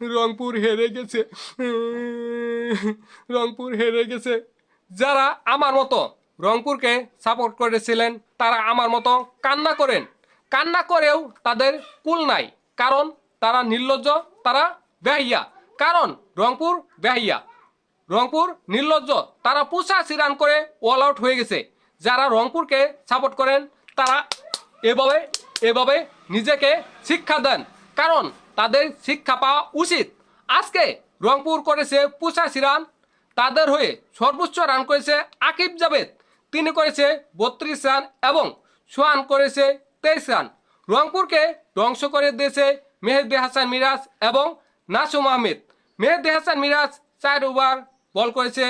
রংপুর হেরে গেছে। রংপুর হেরে গেছে। যারা আমার মতো রংপুরকে সাপোর্ট করেছিলেন, তারা আমার মতো কান্না করেন। কান্না করেও তাদের কুল নাই। কারণ তারা নির্লজ্জ, তারা বেহাইয়া। কারণ রংপুর বেহাইয়া। রংপুর নির্লজ্জ। তারা পঁচাশি রান করে অল আউট হয়ে গেছে। যারা রংপুরকে সাপোর্ট করেন, তারা এভাবে এভাবে নিজেকে শিক্ষা দেন, কারণ তাদের শিক্ষা পাওয়া উচিত। আজকে রংপুর করেছে পঁচাশি রান, তাদের হয়ে সর্বোচ্চ রান করেছে আকিব জাভেদ। তিনি করেছে বত্রিশ রান এবং সোহান করেছে তেইশ রান। রংপুরকে ধ্বংস করে দিয়েছে মেহেদি হাসান মিরাজ এবং নাসুম আহমেদ। মেহেদি হাসান মিরাজ চার ওভার বল করেছে,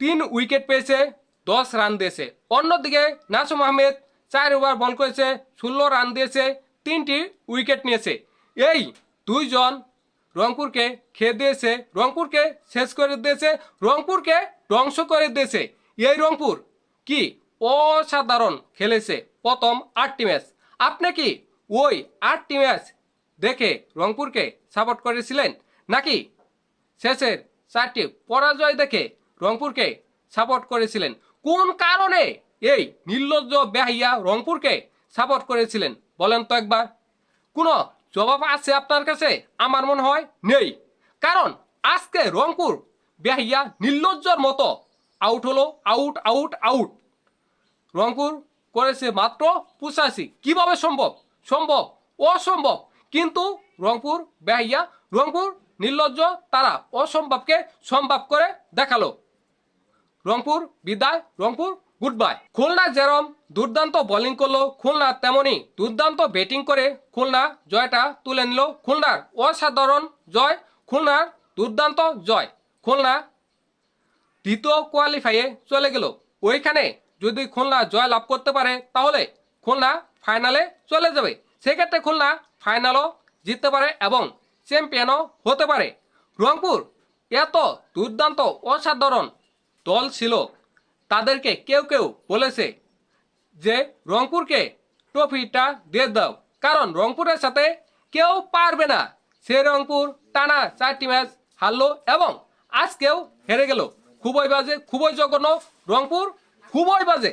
তিন উইকেট পেয়েছে, দশ রান দিয়েছে। অন্যদিকে নাসুম আহমেদ চার ওভার বল করেছে, ষোলো রান দিয়েছে, তিনটি উইকেট নিয়েছে। এই দুইজন রংপুরকে খেয়ে দিয়েছে, রংপুরকে শেষ করে দিয়েছে, রংপুরকে ধ্বংস করে দিয়েছে। এই রংপুর কি অসাধারণ খেলেছে প্রথম আটটি ম্যাচ। আপনি কি ওই আটটি ম্যাচ দেখে রংপুরকে সাপোর্ট করেছিলেন? নাকি শেষের চারটি পরাজয় দেখে রংপুরকে সাপোর্ট করেছিলেন? কোন কারণে এই নির্লজ্জ বেহাইয়া রংপুরকে সাপোর্ট করেছিলেন। বলেন তো একবার। কোনো জবাব আছে আপনার কাছে? আমার মনে হয় নেই। কারণ আজকে রংপুর বেহাইয়া নির্লজ্জর মতো আউট হলো আউট আউট আউট রংপুর করেছে মাত্র পঁচাশি। কীভাবে সম্ভব? সম্ভব, অসম্ভব। কিন্তু রংপুর বেহাইয়া, রংপুর নির্লজ্জ, তারা অসম্ভবকে সম্ভব করে দেখাল। রংপুর বিদায়, রংপুর গুড বাই খুলনা যেরম দুর্দান্ত বোলিং করল খুলনা তেমনি। দুর্দান্ত ব্যাটিং করে খুলনা জয়টা তুলে নিল খুলনার অসাধারণ জয়, খুলনার দুর্দান্ত জয়। খুলনা দ্বিতীয় কোয়ালিফাইয়ে চলে গেল। ওইখানে যদি খুলনা জয় লাভ করতে পারে, তাহলে খুলনা ফাইনালে চলে যাবে। সেক্ষেত্রে খুলনা ফাইনালও জিততে পারে এবং চ্যাম্পিয়নও হতে পারে। রংপুর এত দুর্দান্ত, অসাধারণ দল ছিল। তাদেরকে কেউ কেউ বলেছে যে রংপুরকে ট্রফিটা দিয়ে দাও। কারণ রংপুরের সাথে কেউ পারবে না। সে রংপুর টানা চারটি ম্যাচ হারলো এবং আজকেও হেরে গেল। খুবই বাজে, খুবই জঘন্য রংপুর, খুবই বাজে।